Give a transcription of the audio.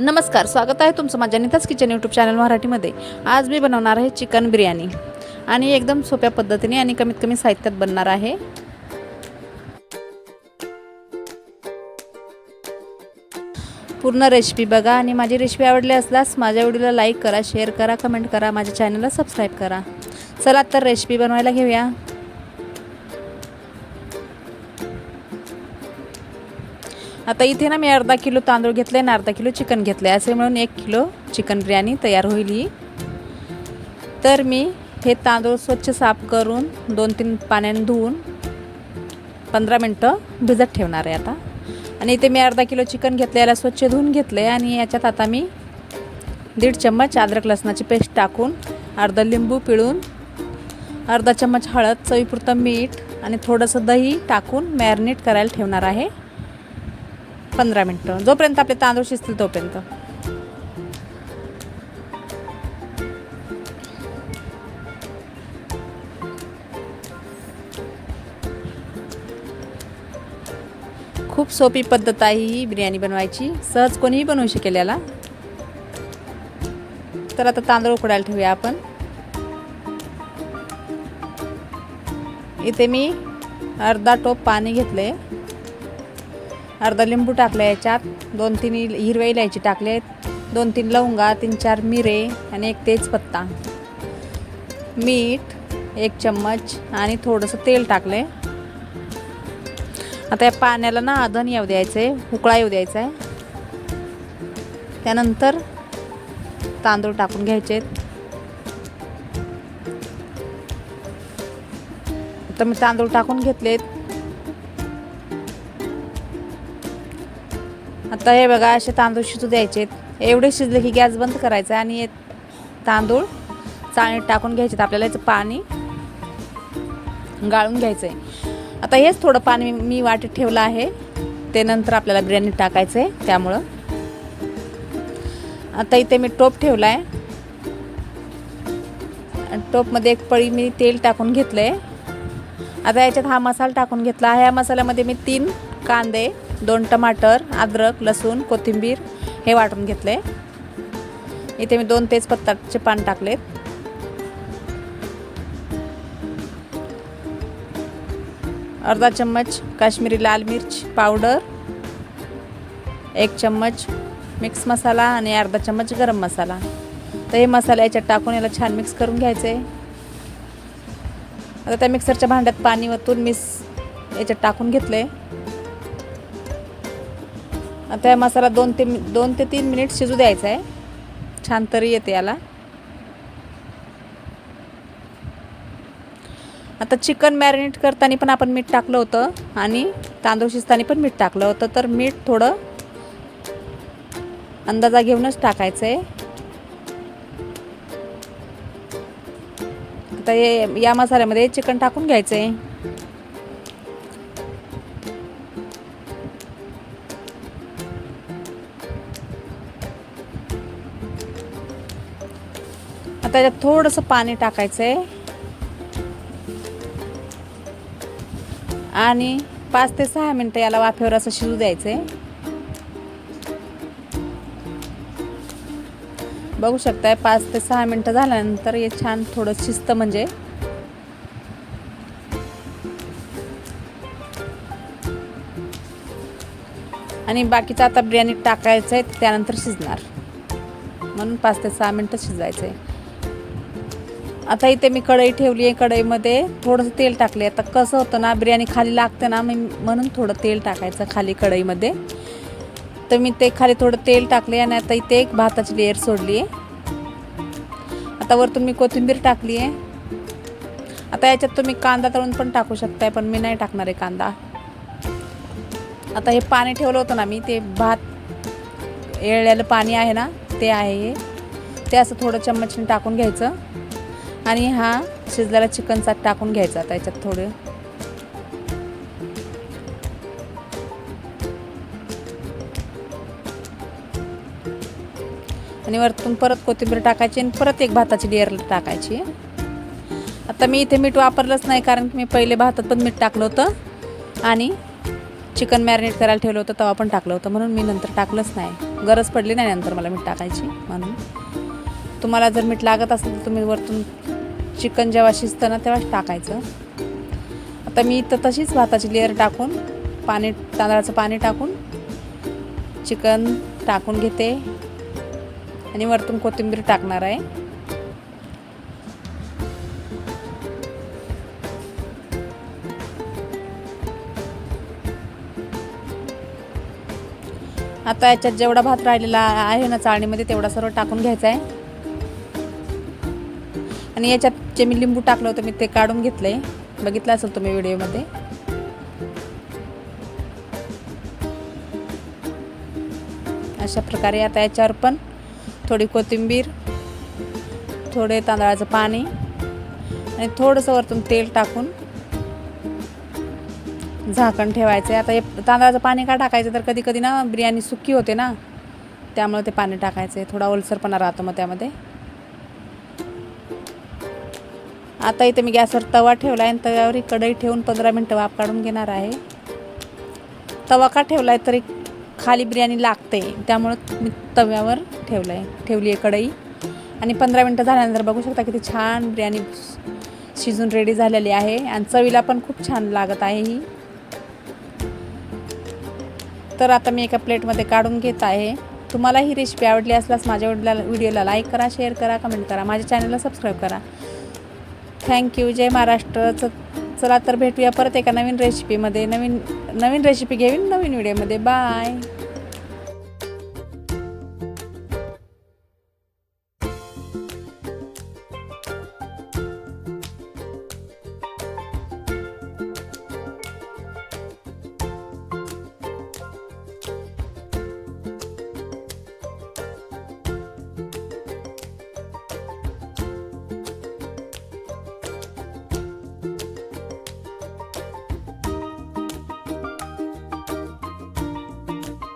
नमस्कार स्वागत आहे तुमचं माझ्या नीताच किचन यूट्यूब चॅनल मराठीमध्ये. आज मी बनवणार आहे चिकन बिर्याणी. आणि एकदम सोप्या पद्धतीने आणि कमीत कमी साहित्यात बनणार आहे. पूर्ण रेसिपी बघा आणि माझी रेसिपी आवडली असल्यास माझ्या व्हिडिओला लाईक करा शेअर करा कमेंट करा माझ्या चॅनलला सबस्क्राईब करा. चला तर रेसिपी बनवायला घेऊया. आता इथे ना मी अर्धा किलो तांदूळ घेतले आणि अर्धा किलो चिकन घेतले असे मिळून एक किलो चिकन बिर्याणी तयार होईल ही. तर मी हे तांदूळ स्वच्छ साफ करून दोन तीन पाण्याने धुवून पंधरा मिनटं भिजत ठेवणार आहे आता. आणि इथे मी अर्धा किलो चिकन घेतले याला स्वच्छ धुवून घेतले आणि याच्यात आता मी दीड चम्मच अद्रक लसणाची पेस्ट टाकून अर्धा लिंबू पिळून अर्धा चम्मच हळद चवीपुरतं मीठ आणि थोडंसं दही टाकून मॅरिनेट करायला ठेवणार आहे. पंधरा मिनटं. जोपर्यंत आपले तांदूळ शिजतील तोपर्यंत. खूप सोपी पद्धत आहे ही बिर्याणी बनवायची. सहज कोणीही बनवू शकेल याला. तर आता तांदूळ उकडायला ठेवूया आपण. इथे मी अर्धा टोप पाणी घेतले अर्धा लिंबू टाकला याच्यात दोन तीन हिरव्या इलायची टाकले दोन तीन लवंगा तीन चार मिरे आणि एक तेजपत्ता. मीठ एक चम्मच आणि थोडंसं तेल टाकले आता या पाण्याला ना आधन येऊ द्यायचं आहे उकळा येऊ द्यायचा आहे. त्यानंतर तांदूळ टाकून घ्यायचे तर मी तांदूळ टाकून घेतलेत. आता हे बघा असे तांदूळ शिजू द्यायचे एवढे शिजले की गॅस बंद करायचा आणि तांदूळ चाळणीत टाकून घ्यायचे आपल्याला याचं पाणी गाळून घ्यायचं आहे आता हेच थोडं पाणी मी वाटीत ठेवलं आहे. ते नंतर आपल्याला बिर्याणी टाकायचं आहे त्यामुळं. आता इथे मी टोप ठेवला आहे टोपमध्ये एक पळी मी तेल टाकून घेतलं आहे आता याच्यात हा मसाला टाकून घेतला आहे. ह्या मसाल्यामध्ये मी तीन कांदे दोन टमाटर अद्रक लसूण कोथिंबीर हे वाटून घेतले. इथे मी दोन तेजपत्ताचे पान टाकलेत. अर्धा चम्मच काश्मीरी लाल मिर्च पावडर एक चम्मच मिक्स मसाला आणि अर्धा चम्मच गरम मसाला. तर हे मसाला याच्यात टाकून याला छान मिक्स करून घ्यायचं. आहे आता त्या मिक्सरच्या भांड्यात पाणी वतून मिस याच्यात टाकून घेतले. आता या मसाला दोन ते दोन ते तीन मिनिट शिजू द्यायचा आहे. छान तरी येते याला. आता चिकन मॅरिनेट करताना पण आपण मीठ टाकलं होतं आणि तांदूळ शिजताना पण मीठ टाकलं होतं. तर मीठ थोडं अंदाजा घेऊनच टाकायचं आहे. आता हे या मसाल्यामध्ये चिकन टाकून घ्यायचं आहे. त्याच्यात थोडंसं पाणी टाकायचं आहे आणि पाच ते सहा मिनटं याला वाफेवर असं शिजू द्यायचं आहे बघू शकताय पाच ते सहा मिनटं झाल्यानंतर हे छान थोडं शिजतं म्हणजे. आणि बाकीचं आता बिर्याणी टाकायचं आहे त्यानंतर शिजणार. म्हणून पाच ते सहा मिनटं शिजवायचं आहे आता इथे मी कढई ठेवली आहे कढईमध्ये थोडंसं तेल टाकले आता कसं होतं ना बिर्याणी खाली लागते ना मी म्हणून थोडं तेल टाकायचं खाली कढईमध्ये. तर मी ते खाली थोडं तेल टाकले आणि आता इथे एक भाताची लेअर सोडली आहे. आता वरतून मी कोथिंबीर टाकली आहे. आता याच्यात तुम्ही कांदा तळून पण टाकू शकताय पण मी नाही टाकणार आहे कांदा. आता हे पाणी ठेवलं होतं ना मी ते भात येळलेलं पाणी आहे ना ते आहे हे. ते असं थोडं चम्मचने टाकून घ्यायचं. आणि हा शिजलेला चिकनचा टाकून घ्यायचा आता याच्यात थोडं. आणि वरतून परत कोथिंबीर टाकायची आणि परत एक भाताची लेअर टाकायची. आता मी इथे मीठ वापरलंच नाही कारण की मी पहिले भातात पण मीठ टाकलं होतं. आणि चिकन मॅरिनेट करायला ठेवलं होतं तेव्हा पण टाकलं होतं. म्हणून मी नंतर टाकलंच नाही. गरज पडली नाही नंतर मला मीठ टाकायची म्हणून. तुम्हाला जर मीठ लागत असेल तर तुम्ही वरतून चिकन जेव्हा शिजतं ना तेव्हाच टाकायचं. आता मी इथं तशीच भाताची लेअर टाकून पाणी तांदळाचं पाणी टाकून चिकन टाकून घेते. आणि वरतून कोथिंबीर टाकणार आहे. आता याच्यात जेवढा भात राहिलेला आहे ना चाळणीमध्ये तेवढा सर्व टाकून घ्यायचा आहे. आणि याच्यात जे मी लिंबू टाकलं होतं मी ते काढून घेतलं आहे बघितलं असेल तुम्ही व्हिडिओमध्ये. अशा प्रकारे आता याच्यावर पण थोडी कोथिंबीर थोडे तांदळाचं पाणी आणि थोडंसं वरतून तेल टाकून झाकण ठेवायचं आहे आता हे तांदळाचं पाणी का टाकायचं? तर कधी कधी ना बिर्याणी सुकी होते ना त्यामुळे ते पाणी टाकायचं आहे थोडा ओलसरपणा राहतो मग त्यामध्ये. आता इथे मी गॅसवर तवा ठेवला आहे आणि तव्यावर कढई ठेवून पंधरा मिनटं वाफ काढून घेणार आहे. तवा का ठेवला आहे तरी खाली बिर्याणी लागते त्यामुळं मी तव्यावर ठेवलं आहे ठेवली आहे कढई. आणि पंधरा मिनटं झाल्यानंतर बघू शकता किती छान बिर्याणी शिजून रेडी झालेली आहे आणि चवीला पण खूप छान लागत आहे ही. तर आता मी एका प्लेटमध्ये काढून घेत आहे. तुम्हाला ही रेसिपी आवडली असल्यास माझ्या व्हिडिओला व्हिडिओला लाईक करा शेअर करा कमेंट करा. माझ्या चॅनलला सबस्क्राईब करा. थँक्यू जय महाराष्ट्र. च चला तर भेटूया परत एका नवीन रेसिपीमध्ये नवीन नवीन रेसिपी घेईन नवीन व्हिडिओमध्ये बाय